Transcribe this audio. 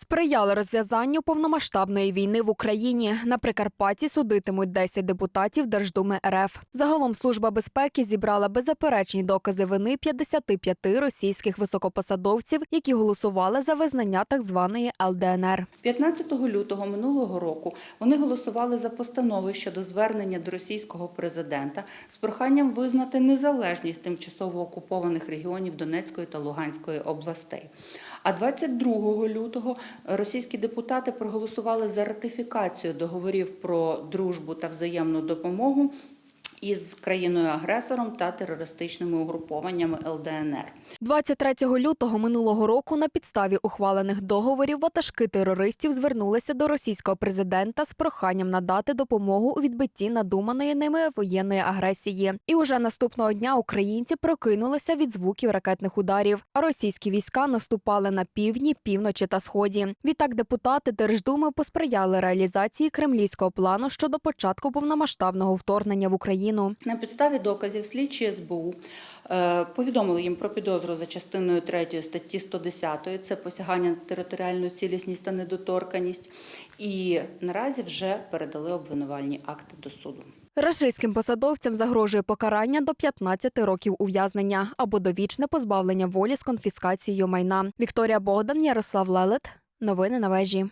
Сприяли розв'язанню повномасштабної війни в Україні. На Прикарпатті судитимуть 10 депутатів Держдуми РФ. Загалом служба безпеки зібрала беззаперечні докази вини 55 російських високопосадовців, які голосували за визнання так званої ЛДНР. 15 лютого минулого року вони голосували за постанови щодо звернення до російського президента з проханням визнати незалежність тимчасово окупованих регіонів Донецької та Луганської областей. А 22 лютого російські депутати проголосували за ратифікацію договорів про дружбу та взаємну допомогу із країною-агресором та терористичними угрупованнями ЛДНР. 23 лютого минулого року на підставі ухвалених договорів ватажки терористів звернулися до російського президента з проханням надати допомогу у відбитті надуманої ними воєнної агресії. І уже наступного дня українці прокинулися від звуків ракетних ударів. А російські війська наступали на півдні, півночі та сході. Відтак депутати Держдуми посприяли реалізації кремлівського плану щодо початку повномасштабного вторгнення в Україну. На підставі доказів слідчі СБУ е, повідомили їм про підозру за частиною 3 статті 110 – це посягання на територіальну цілісність та недоторканість, і наразі вже передали обвинувальні акти до суду. Рашистським посадовцям загрожує покарання до 15 років ув'язнення або довічне позбавлення волі з конфіскацією майна. Вікторія Богдан, Ярослав Лелет. Новини на вежі.